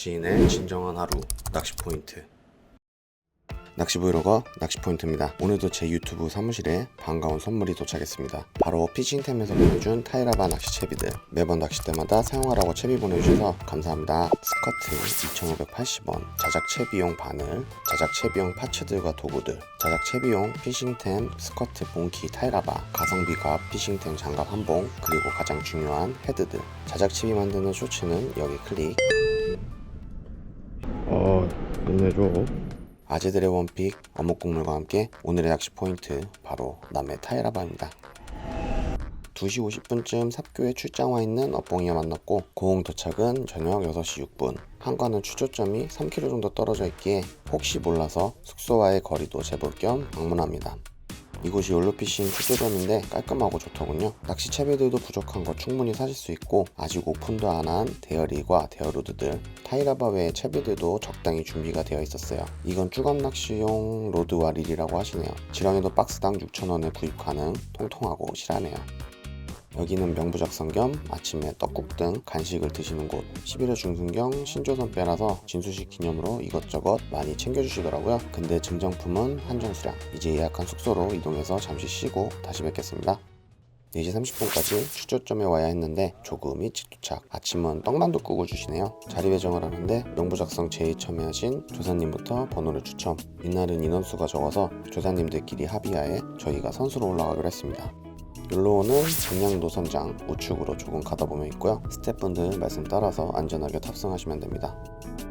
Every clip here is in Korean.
낚시인의 진정한 하루 낚시 포인트 낚시 브이로거 낚시 포인트입니다. 오늘도 제 유튜브 사무실에 반가운 선물이 도착했습니다. 바로 피싱템에서 보내준 타이라바 낚시 채비들 매번 낚시 때마다 사용하라고 채비 보내주셔서 감사합니다. 스커트 2,580원 자작 채비용 바늘 자작 채비용 파츠들과 도구들 자작 채비용 피싱템 스커트 봉키 타이라바 가성비 값 피싱템 장갑 한 봉 그리고 가장 중요한 헤드들 자작 채비 만드는 쇼츠는 여기 클릭 어, 끝내줘. 아재들의 원픽 어묵 국물과 함께 오늘의 낚시 포인트 바로 남해 타이라바입니다. 2시 50분쯤 삽교에 출장 와 있는 업봉이와 만났고 고흥 도착은 저녁 6시 6분 한과는 추조점이 3km 정도 떨어져 있기에 혹시 몰라서 숙소와의 거리도 재볼 겸 방문합니다. 이곳이 욜로피싱 출조점인데 깔끔하고 좋더군요. 낚시 채비들도 부족한 거 충분히 사실 수 있고 아직 오픈도 안 한 대여리과 대여로드들 타이라바 외의 채비들도 적당히 준비가 되어 있었어요. 이건 쭈감 낚시용 로드와 릴이라고 하시네요. 지렁이도 박스당 6,000원에 구입 가능, 통통하고 실하네요. 여기는 명부작성 겸 아침에 떡국 등 간식을 드시는 곳. 11월 중순경 신조선 빼라서 진수식 기념으로 이것저것 많이 챙겨주시더라고요. 근데 증정품은 한정 수량. 이제 예약한 숙소로 이동해서 잠시 쉬고 다시 뵙겠습니다. 4시 30분까지 출조점에 와야 했는데 조금 일찍 도착. 아침은 떡만둣국을 주시네요. 자리 배정을 하는데 명부작성 제의 참여하신 조사님부터 번호를 추첨. 이날은 인원수가 적어서 조사님들끼리 합의하에 저희가 선수로 올라가기로 했습니다 욜로우는 동양도 선장 우측으로 조금 가다 보면 있고요. 스태프분들 말씀 따라서 안전하게 탑승하시면 됩니다.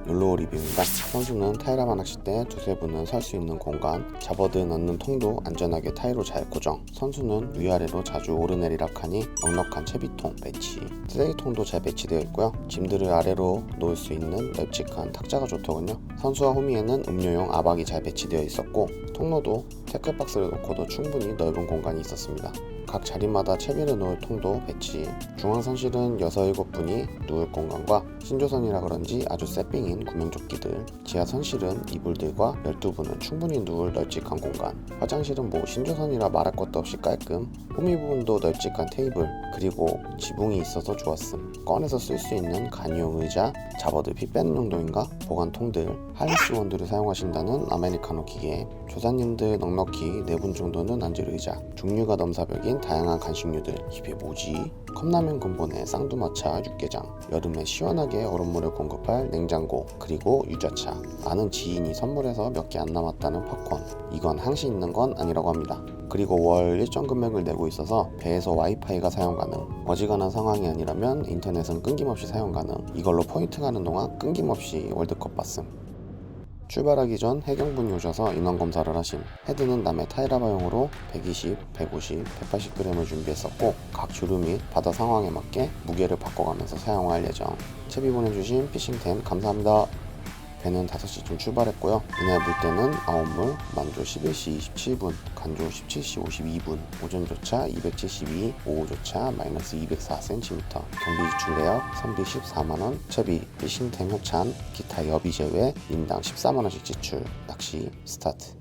욜로우 리뷰입니다. 선수는 타이라마 낚싯대 두세 분은 설 수 있는 공간, 잡어드 넣는 통도 안전하게 타이로 잘 고정. 선수는 위아래로 자주 오르내리락하니 넉넉한 채비통 배치, 쓰레기통도 잘 배치되어 있고요. 짐들을 아래로 놓을 수 있는 널찍한 탁자가 좋더군요. 선수와 호미에는 음료용 아박이 잘 배치되어 있었고 통로도 태클박스를 놓고도 충분히 넓은 공간이 있었습니다. 각 자리마다 채비를 놓을 통도 배치. 중앙선실은 6, 7분이 누울 공간과 신조선이라 그런지 아주 세핑인 구명조끼들. 지하선실은 이불들과 12분은 충분히 누울 널찍한 공간. 화장실은 뭐 신조선이라 말할 것도 없이 깔끔 호미 부분도 널찍한 테이블 그리고 지붕이 있어서 좋았음. 꺼내서 쓸 수 있는 간이용 의자 잡어들 피 빼는 용도인가? 보관통들 하이스 원두를 사용하신다는 아메리카노 기계 조사님들 넉넉히 4분 정도는 앉을 의자 종류가 넘사벽인 다양한 간식류들 이게 뭐지? 컵라면 근본에 쌍두마차 육개장 여름에 시원하게 얼음물을 공급할 냉장고 그리고 유자차. 아는 지인이 선물해서 몇 개 안 남았다는 팝콘. 이건 항시 있는 건 아니라고 합니다. 그리고 월 일정 금액을 내고 있어서 배에서 와이파이가 사용 가능. 어지간한 상황이 아니라면 인터넷은 끊김없이 사용 가능. 이걸로 포인트 가는 동안 끊김없이 월드컵 봤음 출발하기 전 해경분이 오셔서 인원 검사를 하심. 헤드는 남의 타이라바용으로 120, 150, 180g을 준비했었고 각 주류 및 바다 상황에 맞게 무게를 바꿔가면서 사용할 예정. 채비 보내주신 피싱템 감사합니다. 배는 5시쯤 출발했고요. 이날 물때는 아웃물, 만조 11시 27분, 간조 17시 52분, 오전조차 272, 오후조차 마이너스 204cm, 경비 지출 내역, 선비 14만원, 채비, 피싱템 협찬, 기타 여비 제외, 인당 14만원씩 지출, 낚시 스타트.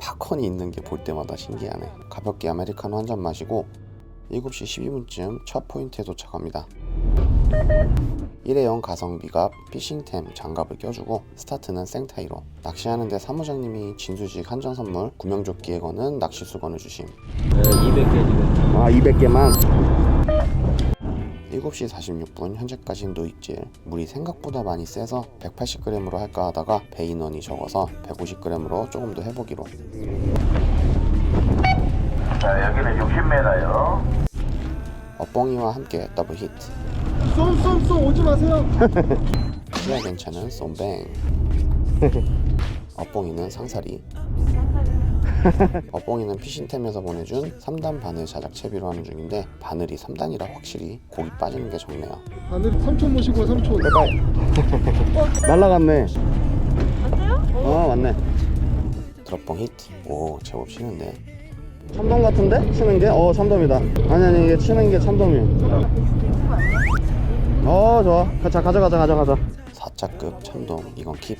팝콘이 있는 게 볼 때마다 신기하네. 가볍게 아메리카노 한 잔 마시고 7시 12분쯤 첫 포인트에 도착합니다. 일회용 가성비가 피싱템 장갑을 껴주고 스타트는 생타이로 낚시하는데 사무장님이 진수식 한정 선물 구명조끼에 거는 낚시 수건을 주심 네, 200개 지금. 아 200개만 7시 46분 현재까지 노익질 물이 생각보다 많이 세서 180g으로 할까 하다가 배 인원이 적어서 150g으로 조금 더 해보기로 자, 여기는 60m요. 업봉이와 함께 더블 히트. 쏨쏨쏨 오지 마세요. 시야 괜찮은 쏨뱅. 업봉이는 상사리. 업봉이는 피신템에서 보내준 3단 바늘 자작 채비로 하는 중인데 바늘이 3단이라 확실히 고기 빠지는 게 적네요. 하늘 삼촌 모시고 와, 삼촌. 날라갔네. 맞아요? 어 맞네. 드롭봉 히트. 오 제법 치는데 참돔 같은데? 치는 게? 어 참돔이다. 아니 아니 이게 치는 게 참돔이야 어 좋아. 자 가져가자 가져가자. 4자급 참돔 이건 킵.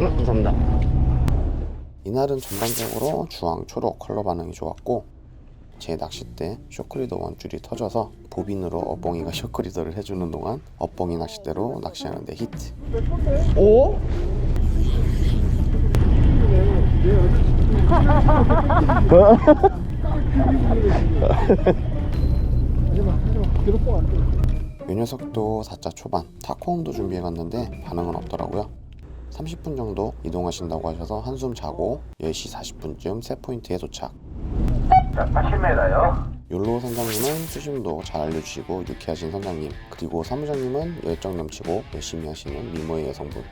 응, 감사합니다. 이날은 전반적으로 주황 초록 컬러 반응이 좋았고 제 낚싯대 쇼크리더 원줄이 터져서 보빈으로 어뽕이가 쇼크리더를 해주는 동안 어뽕이 낚싯대로 낚시하는데 히트. 오? 이 녀석도 4자 초반 타코홈도 준비해갔는데 반응은 없더라고요. 30분 정도 이동하신다고 하셔서 한숨 자고 10시 40분쯤 세포인트에 도착. 자, 80m요. 욜로 선장님은 수심도 잘 알려주시고 유쾌하신 선장님 그리고 사무장님은 열정 넘치고 열심히 하시는 미모의 여성분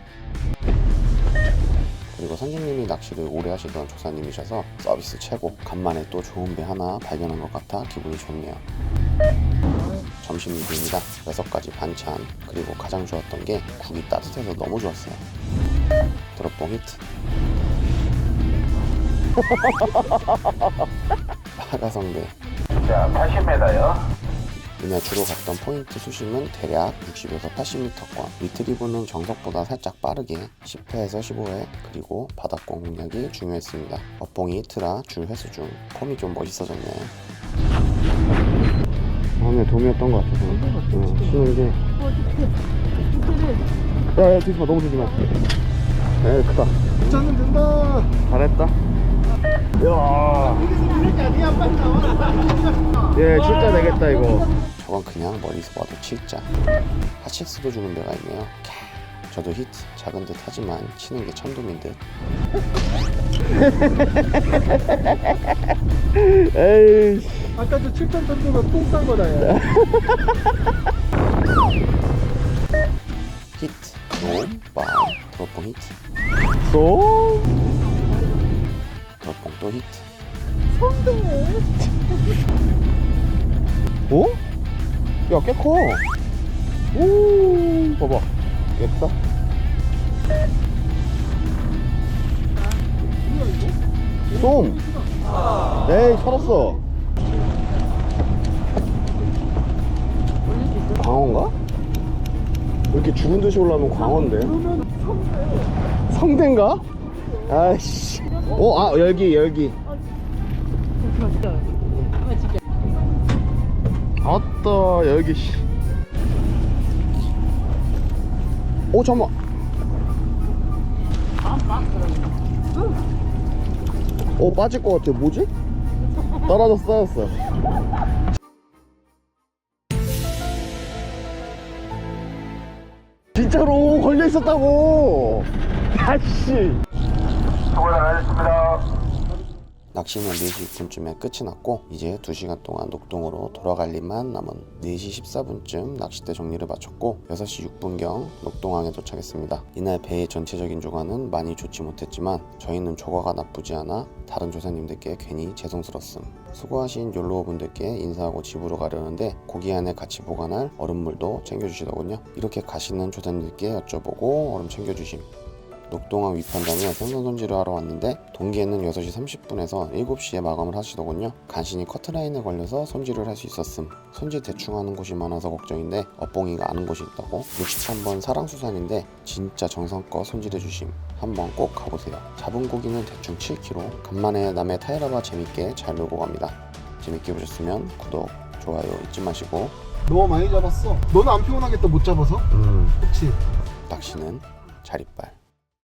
그리고 선생님이 낚시를 오래 하시던 조사님이셔서 서비스 최고. 간만에 또 좋은 배 하나 발견한 것 같아 기분이 좋네요. 점심 리뷰입니다. 6가지 반찬 그리고 가장 좋았던 게 국이 따뜻해서 너무 좋았어요. 드롭봉 히트. 파가성배 자, 80m요. 이날 주로 갔던 포인트 수심은 대략 60에서 80m권. 리트리브는 정석보다 살짝 빠르게 10회에서 15회 그리고 바닥공 공략이 중요했습니다. 업봉이 히트라 줄 횟수 중 폼이 좀 멋있어졌네요. 다음에 도미였던 것 같아서. 어, 쉬는 게. 야야 뒤집어. 너무 뒤집어. 에 크다. 붙잡으면 된다. 잘했다 예, 진짜 되겠다 이거. 저건 그냥 멀리서 봐도 칠자. 하치스도 주는 데가 있네요. 캬, 저도 히트 작은 듯 하지만 치는 게 천돔인 듯. 에이. 아까 저 7점 던져가 똥싼 거다 야 히트, 롬, 바, 드롭봉 히트. 롬. 드롭봉 또 히트. 오? 야, 꽤 커. 오, 봐봐. 예쁘다. 쏨. 에이, 살았어. 광어인가? 왜 이렇게 죽은 듯이 올라오면 광어인데? 성대인가? 아이씨. 어, 아, 열기, 열기. 아따, 열기, 씨. 오, 잠깐만. 어, 빠질 것 같아. 뭐지? 떨어졌어, 떨어졌어. 진짜로 걸려 있었다고. 아씨. 수고 잘하셨습니다. 낚시는 4시 6분쯤에 끝이 났고 이제 2시간 동안 녹동으로 돌아갈 일만 남은 4시 14분쯤 낚싯대 정리를 마쳤고 6시 6분경 녹동항에 도착했습니다. 이날 배의 전체적인 조과는 많이 좋지 못했지만 저희는 조과가 나쁘지 않아 다른 조사님들께 괜히 죄송스럽음. 수고하신 욜로우분들께 인사하고 집으로 가려는데 고기 안에 같이 보관할 얼음물도 챙겨주시더군요. 이렇게 가시는 조사님들께 여쭤보고 얼음 챙겨주심. 녹동항 위판장에 생선 손질을 하러 왔는데 동기에는 6시 30분에서 7시에 마감을 하시더군요. 간신히 커트라인에 걸려서 손질을 할 수 있었음. 손질 대충 하는 곳이 많아서 걱정인데 업봉이가 아는 곳이 있다고 63번 사랑수산인데 진짜 정성껏 손질해 주심. 한번 꼭 가보세요. 잡은 고기는 대충 7kg. 간만에 남의 타이라바 재밌게 잘 놀고 갑니다. 재밌게 보셨으면 구독, 좋아요 잊지 마시고 너무 많이 잡았어 너는 안 피곤하겠다 못 잡아서? 음, 그치 낚시는 자릿발